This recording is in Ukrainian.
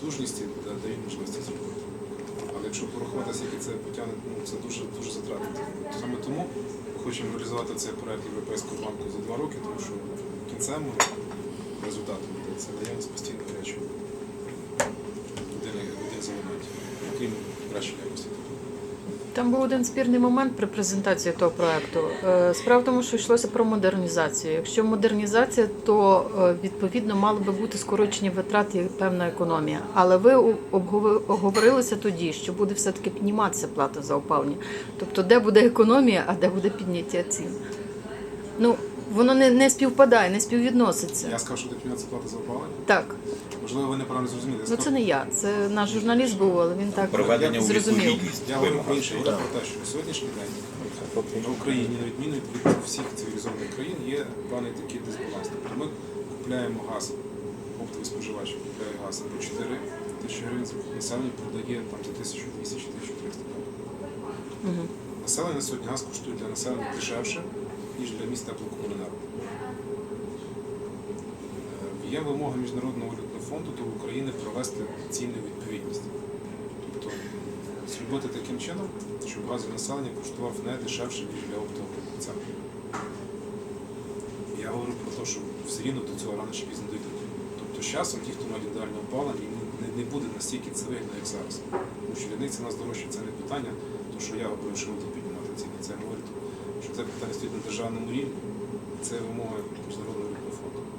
потужності да- дають можливості зробити. Але якщо порахувати, скільки це потягне, ну це дуже дуже затратно. Саме тому ми хочемо реалізувати цей проект Європейського банку за два роки, тому що кінцем результатом буде це наявність постійно речі, години годин за елементів, окрім кращої якості. Там був один спірний момент при презентації того проекту. Е, Справа в тому, що йшлося про модернізацію. Якщо модернізація, то е, відповідно мали би бути скорочені витрати і певна економія. Але ви обговорилися тоді, що буде все-таки підніматися плата за опалення. Тобто, де буде економія, а де буде підняття цін. Ну, воно не, не співпадає, не співвідноситься. Я сказав, що допоміняться плата за опалення. Так, Можливо, ви неправильно зрозуміли. Я ну сказав- це не я, це наш журналіст був, але він так Приведення у зрозумів. відповідність Я говорю про вимогам. інше, я говорю про те, що на сьогоднішній день на Україні, на відміну від всіх цивілізованих країн, є певний такий дисбаланс. Тобто ми купляємо газ, оптовий споживач купляє газ по 4 тисячі гривень, населення продає там за 1200 чи 1300 гривень. Населення сьогодні газ коштує для населення дешевше, ніж для міста теплокомуненерго. Е, Є вимога Міжнародного валютного фонду до України провести цінну відповідність. Тобто зробити таким чином, щоб газ для населення коштував не дешевше, ніж для оптового покупця. Я говорю про те, що все рівно до цього рано чи пізно дійде. Тобто з часом ті, хто мають ідеальне опалення, не, буде настільки це вигідно, як зараз. Тому що для них ціна здорожча це не питання, то що я що тут піднімати ціни. Це я говорю, що це питання стоїть на державному рівні, це вимога Міжнародного фонду.